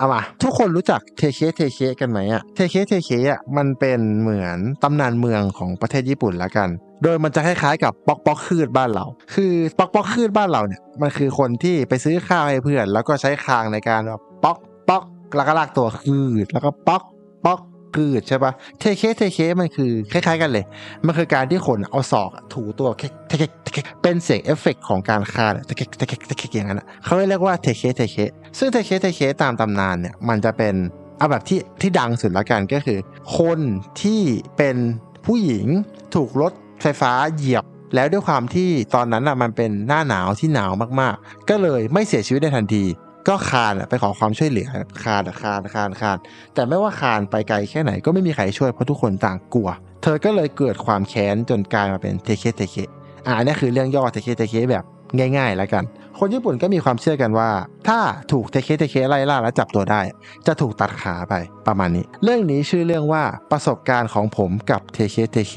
เอามาทุกคนรู้จักเทเคเทเคกันไหมอะเทเคเทเคอะมันเป็นเหมือนตำนานเมืองของประเทศญี่ปุ่นละกัน โดยมันจะคล้ายๆกับป๊อกป๊อกคืดบ้านเรา คือป๊อกป๊อกคืดบ้านเราเนี่ยมันคือคนที่ไปซื้อข้าวให้เพื่อน แล้วก็ใช้คางในการแบบป๊อกป๊อกแล้วก็ลากตัวคืดแล้วก็ป๊อกป๊อก คืดใช่ปะเทเคเทเคมันคือคล้ายๆกันเลย มันคือการที่คนเอาศอกถูตัวเทคเทคเคเป็นเสียงเอฟเฟกต์ของการคาดอะเคเทเคเทเคอย่างนั้นอะเขาเรียกว่าเทเคเทเคซึ่งเทเคเทเคตามตำนานเนี่ยมันจะเป็นเอาแบบที่ที่ดังสุดละกันก็คือ คนที่เป็นผู้หญิงถูกรถไฟฟ้าเหยียบแล้วด้วยความที่ตอนนั้นอะมันเป็นหน้าหนาวที่หนาวมากๆ ก็เลยไม่เสียชีวิตในทันที ก็คานไปขอความช่วยเหลือคานคานคานคานแต่ไม่ว่าคานไปไกลแค่ไหนก็ไม่มีใครช่วยเพราะทุกคนต่างกลัว เธอก็เลยเกิดความแค้นจนกลายมาเป็นเทเคเทเคอ่าอันนี้คือเรื่องย่อเทเคเทเคแบบง่ายๆ แล้วกัน คนญี่ปุ่นก็มีความเชื่อกันว่า ถ้าถูกเทเคเทเคไล่ล่าและจับตัวได้ จะถูกตัดขาไปประมาณนี้ เรื่องนี้ชื่อเรื่องว่าประสบการณ์ของผมกับเทเคเทเค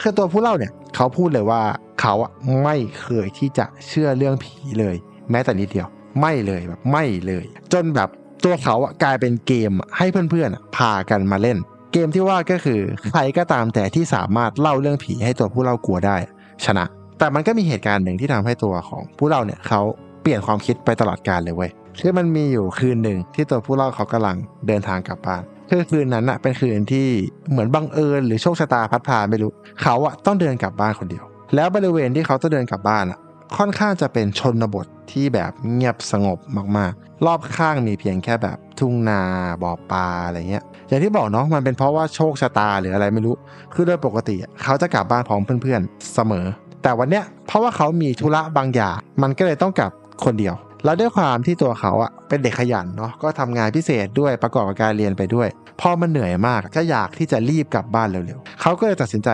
คือตัวผู้เล่าเนี่ย เขาพูดเลยว่า เขาอะไม่เคยที่จะเชื่อเรื่องผีเลย แม้แต่นิดเดียว ไม่เลยแบบไม่เลย จนแบบตัวเขาอะกลายเป็นเกมให้เพื่อนๆอะพากันมาเล่น เกมที่ว่าก็คือใครก็ตามแต่ที่สามารถเล่าเรื่องผีให้ตัวผู้เล่ากลัวได้ ชนะ แต่มันก็มีเหตุการณ์หนึ่งที่ทำให้ตัวของผู้เล่าเนี่ยเขาเปลี่ยนความคิดไปตลอดกาลเลยเว้ยคือมันมีอยู่คืนหนึ่งที่ตัวผู้เล่าเขากำลังเดินทางกลับบ้านคือคืนนั้นอะเป็นคืนที่เหมือนบังเอิญหรือโชคชะตาพัดพาไม่รู้ เขาอะต้องเดินกลับบ้านคนเดียว แล้วบริเวณที่เขาต้องเดินกลับบ้านอะค่อนข้างจะเป็นชนบทที่แบบเงียบสงบมากๆ รอบข้างมีเพียงแค่แบบทุ่งนาบ่อปลาอะไรเงี้ย อย่างที่บอกเนาะมันเป็นเพราะว่าโชคชะตาหรืออะไรไม่รู้ คือโดยปกติเขาจะกลับบ้านพร้อมเพื่อนๆเสมอ แต่วันเนี้ยเพราะว่าเขามีธุระบางอย่าง มันก็เลยต้องกลับคนเดียว แล้วด้วยความที่ตัวเขาอะเป็นเด็กขยันเนาะ ก็ทำงานพิเศษด้วยประกอบกับการเรียนไปด้วย พอมันเหนื่อยมากก็อยากที่จะรีบกลับบ้านเร็วๆ เขาก็เลยตัดสินใจ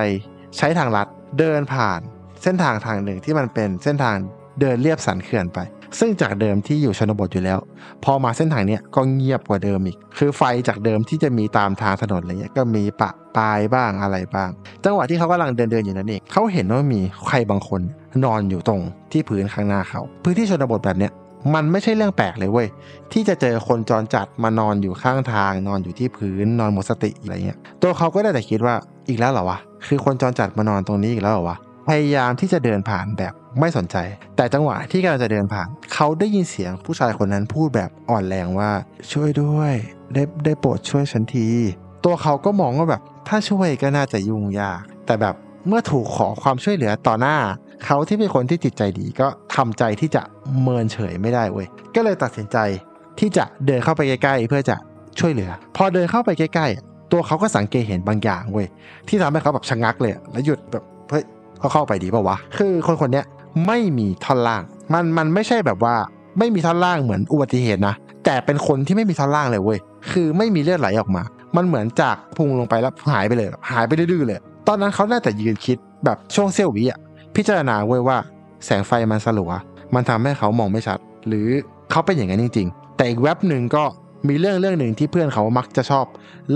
ใช้ทางลัดเดินผ่านเส้นทางทางหนึ่งที่มันเป็นเส้นทางเดินเรียบสันเขื่อนไป ซึ่งจากเดิมที่อยู่ชนบทอยู่แล้ว พอมาเส้นทางเนี้ยก็เงียบกว่าเดิมอีก คือไฟจากเดิมที่จะมีตามทางถนนอะไรเงี้ยก็มีปะปายบ้างอะไรบ้าง จังหวะที่เขากำลังเดินเดินอยู่นั่นเองเขาเห็นว่ามีใครบางคนนอนอยู่ตรงที่พื้นข้างหน้าเขา พื้นที่ชนบทแบบเนี้ยมันไม่ใช่เรื่องแปลกเลยเว้ยที่จะเจอคนจรจัดมานอนอยู่ข้างทาง นอนอยู่ที่พื้นนอนหมดสติอะไรเงี้ยตัวเขาก็ได้แต่คิดว่าอีกแล้วเหรอวะ คือคนจรจัดมานอนตรงนี้อีกแล้วเหรอวะพยายามที่จะเดินผ่านแบบไม่สนใจ แต่จังหวะที่กำลังจะเดินผ่าน เขาได้ยินเสียงผู้ชายคนนั้นพูดแบบอ่อนแรงว่าช่วยด้วย ได้ได้โปรดช่วยฉันที ตัวเขาก็มองว่าแบบถ้าช่วยก็น่าจะยุ่งยาก แต่แบบเมื่อถูกขอความช่วยเหลือต่อหน้า เขาที่เป็นคนที่จิตใจดีก็ทำใจที่จะเมินเฉยไม่ได้เว้ยก็เลยตัดสินใจที่จะเดินเข้าไปใกล้ๆเพื่อจะช่วยเหลือ พอเดินเข้าไปใกล้ๆ ตัวเขาก็สังเกตเห็นบางอย่างเว้ยที่ทำให้เขาแบบชะงักเลยแล้วหยุดแบบเฮ้ยเขาเข้าไปดีป่าวะคือคนคนนี้ไม่มีท่อนล่าง มันมันไม่ใช่แบบว่าไม่มีท่อนล่างเหมือนอุบัติเหตุนะแต่เป็นคนที่ไม่มีท่อนล่างเลยเว้ยคือไม่มีเลือดไหลออกมา มันเหมือนจากพุงลงไปแล้วหายไปเลยหายไปดื้อเลย ตอนนั้นเขาน่าแต่ยืนคิดแบบช่วงเสี้ยววิอะพิจารณาเว้ยว่า แสงไฟมันสลัวมันทำให้เขามองไม่ชัด หรือเขาเป็นอย่างนั้นจริง ๆ แต่อีกแว็บหนึ่งก็ มีเรื่องเรื่องหนึ่งที่เพื่อนเขามักจะชอบ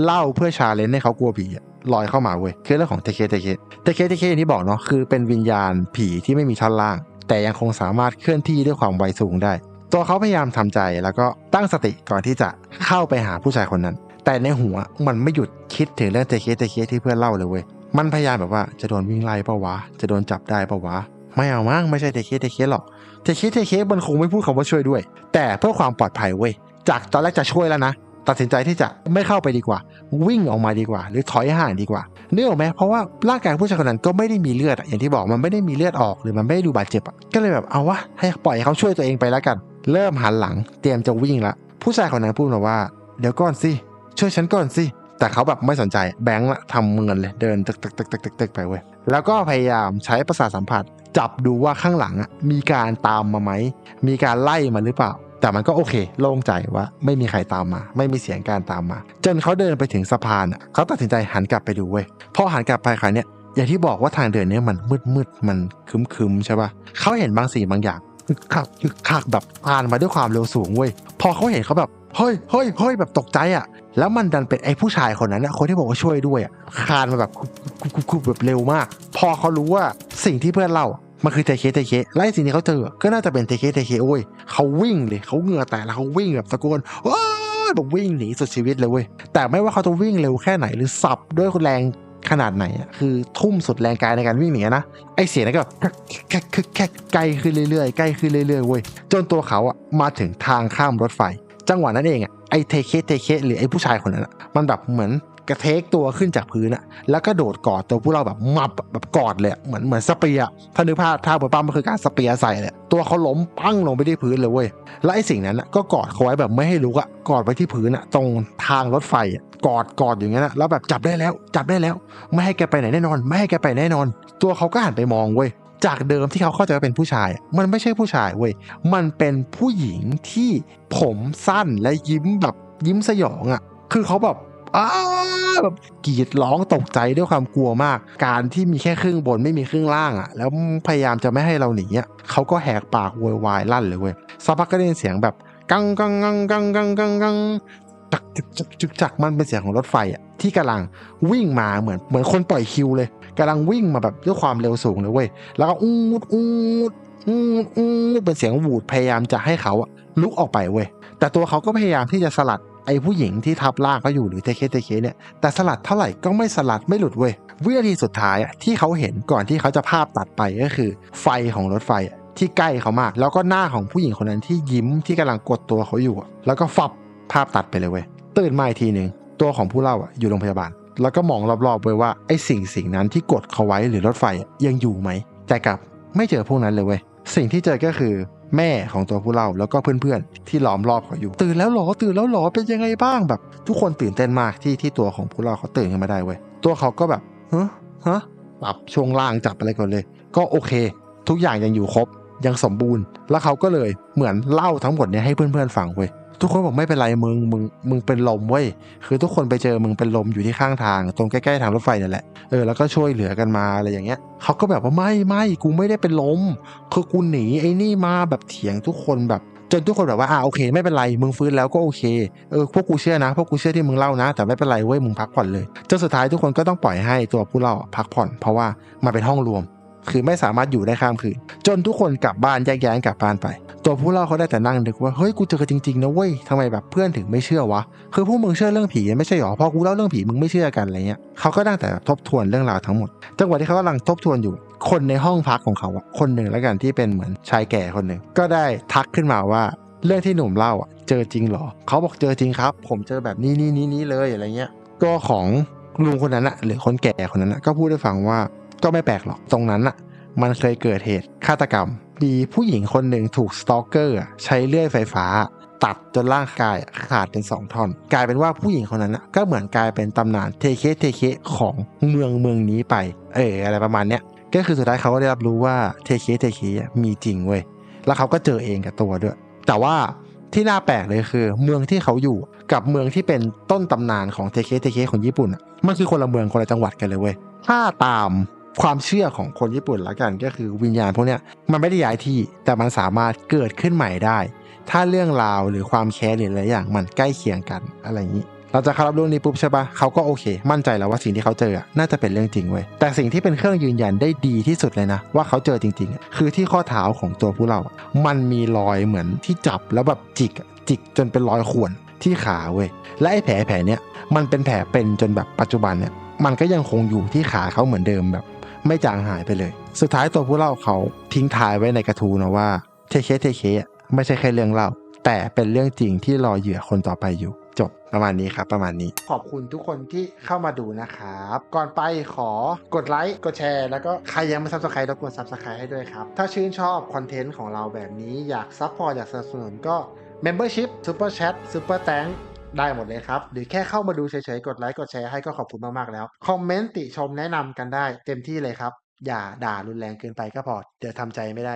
เล่าเพื่อชาเลนจ์ให้เขากลัวผีลอยเข้ามาเว้ยคือเรื่องของเทเคเทเคเทเคเทเคอย่างที่บอกเนาะคือเป็นวิญญาณผีที่ไม่มีท่อนล่าง แต่ยังคงสามารถเคลื่อนที่ด้วยความไวสูงได้ ตัวเขาพยายามทำใจแล้วก็ตั้งสติก่อนที่จะเข้าไปหาผู้ชายคนนั้น แต่ในหัวมันไม่หยุดคิดถึงเรื่องเทเคเทเคที่เพื่อนเล่าเลยเว้ยมันพยายามแบบว่าจะโดนวิ่งไล่ปล่าวะ จะโดนจับได้ปล่าวะ ไม่เอามั้งไม่ใช่เทเคเทเคหรอกเทเคเทเคมันคงไม่พูดคำว่าช่วยด้วย แต่เพื่อความปลอดภัยเว้ย จากตอนแรกจะช่วยแล้วนะ ตัดสินใจที่จะไม่เข้าไปดีกว่า วิ่งออกมาดีกว่า หรือถอยห่างดีกว่าเนื่องไหมเพราะว่าร่างกายผู้ชายคนนั้นก็ไม่ได้มีเลือดอย่างที่บอกมันไม่ได้มีเลือดออกหรือมันไม่ได้ดูบาดเจ็บก็เลยแบบเอาวะให้ปล่อยให้เขาช่วยตัวเองไปแล้วกัน เริ่มหันหลังเตรียมจะวิ่งละผู้ชายคนนั้นพูดมาว่าเดี๋ยวก่อนสิช่วยฉันก่อนสิแต่เขาแบบไม่สนใจแบงค์ละทำเงินเลยเดินตึกตึกตึกตึกตึกตึกไปเว้ยแล้วก็พยายามใช้ประสาทสัมผัส จับดูว่าข้างหลังมีการตามมาไหมมีการไล่มาหรือเปล่า แต่มันก็โอเคโล่งใจว่าไม่มีใครตามมา ไม่มีเสียงการตามมา จนเขาเดินไปถึงสะพานเขาตัดสินใจหันกลับไปดูเว้ยพอหันกลับไปครั้งเนี้ยอย่างที่บอกว่าทางเดินเนี้ยมันมืดมืดมันคึมคึมใช่ปะเขาเห็นบางสิ่งบางอย่างคึกคักคึกคักแบบผ่านมาด้วยความเร็วสูงเว้ยพอเขาเห็นเขาแบบเฮ้ยเฮ้ยเฮ้ยแบบตกใจอะ แล้วมันดันเป็นไอ้ผู้ชายคนนั้นนะคนที่บอกว่าช่วยด้วยอะคานมาแบบคุบคุบแบบเร็วมาก พอเขารู้ว่าสิ่งที่เพื่อนเล่า มันคือเทเคเทเคไล่สิ่งที่เขาเจอก็น่าจะเป็นเทเคเทเคโอ้ยเขาวิ่งเลยเขาเหงื่อแตกแล้วเขาวิ่งแบบตะโกนว้ายแบบวิ่งหนีสุดชีวิตเลยเว้ยแต่ไม่ว่าเขาจะวิ่งเร็วแค่ไหนหรือสับด้วยแรงขนาดไหนอะคือทุ่มสุดแรงกายในการวิ่งหนีนะไอเสียงนั้นก็แบบแคกแคกแคกใกล้ขึ้นเรื่อยๆใกล้ขึ้นเรื่อยๆเว้ยจนตัวเขาอะมาถึงทางข้ามรถไฟ จังหวะนั้นเองอะไอเทเคเทเคหรือไอผู้ชายคนนั้นอะมันแบบเหมือน กระเทกตัวขึ้นจากพื้นอะแล้วก็โดดกอดตัวผู้เราแบบมับแบบกอดเลยเหมือนเหมือนสเปียร์ถ้านึกภาพท่าบนปั้มมันคือการสเปียใส่เลยตัวเขาล้มปั้งลงไปที่พื้นเลยเว้ยแล้วไอสิ่งนั้นก็กอดเขาไว้แบบไม่ให้ลุกอะกอดไว้ที่พื้นอะตรงทางรถไฟกอดกอดอย่างนั้ยนะแล้วแบบจับได้แล้วจับได้แล้ว ไม่ให้แกไปไหนแน่นอน ไม่ให้แกไปแน่นอน ตัวเขาก็หันไปมองเว้ยจากเดิมที่เขาเข้าใจว่าเป็นผู้ชาย มันไม่ใช่ผู้ชายเว้ย มันเป็นผู้หญิงที่ผมสั้นและยิ้มแบบยิ้มสยองอะ่ะ คือเขาแบบ อ้าแบบกรีดร้องตกใจด้วยความกลัวมาก การที่มีแค่ครึ่งบนไม่มีครึ่งล่างอะ่ะ แล้วพยายามจะไม่ให้เราหนีอะเขาก็แหกปากโวยวายลั่นเลยเว้ยสักพักก็ได้ยินเสียงแบบกังกังกังกังกังกังกังจักจึกจักจึกจักมันเป็นเสียงของรถไฟอะที่กำลังวิ่งมาเหมือนเหมือนคนปล่อยคิวเลยกำลังวิ่งมาแบบด้วยความเร็วสูงเลยเว้ยแล้วก็อูดอูดอูดอูดเป็นเสียงหวูดพยายามจะให้เขาอะลุกออกไปเว้ยแต่ตัวเขาก็พยายามที่จะสลัด ไอ้ผู้หญิงที่ทับล่างเขาอยู่หรือเทเคเทเคเนี่ยแต่สลัดเท่าไหร่ก็ไม่สลัดไม่หลุดเว้ยวินาทีสุดท้ายอะที่เขาเห็นก่อนที่เขาจะภาพตัดไปก็คือ ไฟของรถไฟที่ใกล้เขามาก แล้วก็หน้าของผู้หญิงคนนั้นที่ยิ้มที่กำลังกดตัวเขาอยู่อะแล้วก็ฟับภาพตัดไปเลยเว้ยตื่นมาอีกทีหนึ่งตัวของผู้เล่าอยู่โรงพยาบาล แล้วก็มองรอบๆไปว่าไอ้สิ่งสิ่งนั้นที่กดเขาไว้หรือรถไฟยังอยู่ไหมแต่กลับไม่เจอพวกนั้นเลยเว้ยสิ่งที่เจอก็คือ แม่ของตัวผู้เล่าแล้วก็เพื่อนๆ ที่ล้อมรอบเขาอยู่ ตื่นแล้วหรอตื่นแล้วหรอเป็นยังไงบ้างแบบ ทุกคนตื่นเต้นมากที่ที่ตัวของผู้เล่าเขาตื่นขึ้นมาได้เว้ยตัวเขาก็แบบฮะฮะปรับช่วงล่างจับอะไรก่อนเลย ก็โอเค ทุกอย่างยังอยู่ครบยังสมบูรณ์ แล้วเขาก็เลยเหมือนเล่าทั้งหมดเนี้ให้เพื่อนๆฟังเว้ย ทุกคนบอกไม่เป็นไรมึงมึงมึงเป็นลมเว้ยคือทุกคนไปเจอมึงเป็นลมอยู่ที่ข้างทาง ตรงใกล้ๆทางรถไฟนั่นแหละเออแล้วก็ช่วยเหลือกันมาอะไรอย่างเงี้ยเขาก็แบบว่าไม่ไม่กูไม่ได้เป็นลมคือกูหนีไอ้นี่มาแบบเถียงทุกคนแบบจนทุกคนแบบว่าอ่าโอเค ไม่เป็นไรมึงฟื้นแล้วก็โอเคเออพวกกูเชื่อนะพวกกูเชื่อที่มึงเล่านะ แต่ไม่เป็นไรเว้ยมึงพักผ่อนเลยจนสุดท้ายทุกคนก็ต้องปล่อยให้ตัวผู้เล่าพักผ่อน เพราะว่ามันเป็นห้องรวม คือไม่สามารถอยู่ได้ข้ามคืน จนทุกคนกลับบ้านแยกย้ายกลับบ้านไป ตัวผู้เล่าเขาได้แต่นั่งนึกว่า เฮ้ยกูเจอจริงๆนะเว้ยทำไมแบบเพื่อนถึงไม่เชื่อวะ คือพวกมึงเชื่อเรื่องผีไม่ใช่หรอพอกูเล่าเรื่องผีมึงไม่เชื่อกันอะไรเงี้ยเขาก็นั่งแต่ทบทวนเรื่องราวทั้งหมดจังหวะที่เขากำลังทบทวนอยู่ คนในห้องพักของเขาอะคนหนึ่งแล้วกันที่เป็นเหมือนชายแก่คนหนึ่งก็ได้ทักขึ้นมาว่าเรื่องที่หนุ่มเล่าอะเจอจริงหรอ เขาบอกเจอจริงครับ ผมเจอแบบนี้นี่นี่นี่เลยอะไรเงี้ยตัวของลุงคนนั้นอะหรือคนแก่คนนั้นอะก็พูดให้ฟังว่า ก็ไม่แปลกหรอกตรงนั้นอะมันเคยเกิดเหตุฆาตกรรม มีผู้หญิงคนหนึ่งถูกสตอกเกอร์ใช้เลื่อยไฟฟ้า ตัดจนร่างกายขาดเป็นสองท่อน กลายเป็นว่าผู้หญิงคนนั้นก็เหมือนกลายเป็นตำนานเทเคเทเคของเมืองเมืองนี้ไป เอออะไรประมาณเนี้ยก็คือสุดท้ายเขาก็ได้รับรู้ว่าเทเคเทเคมีจริงเว้ยแล้วเขาก็เจอเองกับตัวด้วย แต่ว่าที่น่าแปลกเลยคือ เมืองที่เขาอยู่กับเมืองที่เป็นต้นตำนานของเทเคเทเคของญี่ปุ่นมันคือคนละเมืองคนละจังหวัดกันเลยเว้ยถ้าตาม ความเชื่อของคนญี่ปุ่นละกันก็คือวิญญาณพวกเนี้ยมันไม่ได้ย้ายที่แต่มันสามารถเกิดขึ้นใหม่ได้ ถ้าเรื่องราวหรือความแค้นหรืออะไรอย่างมันใกล้เคียงกันอะไรอย่างนี้เราจะเข้ารับรื่องนี้ปุ๊บใช่ปะเขาก็โอเค มั่นใจแล้วว่าสิ่งที่เขาเจอน่าจะเป็นเรื่องจริงเว้ยแต่สิ่งที่เป็นเครื่องยืนยันได้ดีที่สุดเลยนะ ว่าเขาเจอจริงๆ คือที่ข้อเท้าของตัวผู้เรา มันมีรอยเหมือนที่จับแล้วแบบจิกจิกจนเป็นรอยข่วนที่ขาเว้ยและไอ้แผลแผลเนี้ยมันเป็นแผลเป็นจนแบบปัจจุบันเนี่ยมันก็ยังคงอยู่ที่ขาเขาเหมือนเดิมแบบ ไม่จางหายไปเลย สุดท้ายตัวผู้เล่าเขาทิ้งท้ายไว้ในกระทู้นะว่าเทเคเทเคไม่ใช่แค่เรื่องเล่า แต่เป็นเรื่องจริงที่รอเหยื่อคนต่อไปอยู่จบประมาณนี้ครับ ประมาณนี้ ขอบคุณทุกคนที่เข้ามาดูนะครับ ก่อนไปขอกดไลค์กดแชร์ แล้วก็ใครยังไม่ซับสไครต์รบกวนซับสไครต์ให้ด้วยครับ ถ้าชื่นชอบคอนเทนต์ของเราแบบนี้อยากซัพพอร์ตอยากสนับสนุนก็ Membership Super Chat Super Thank ได้หมดเลยครับ หรือแค่เข้ามาดูเฉยๆ กดไลค์กดแชร์ให้ก็ขอบคุณมากๆแล้ว คอมเมนต์ติชมแนะนำกันได้เต็มที่เลยครับ อย่าด่ารุนแรงเกินไปก็พอ เดี๋ยวทำใจไม่ได้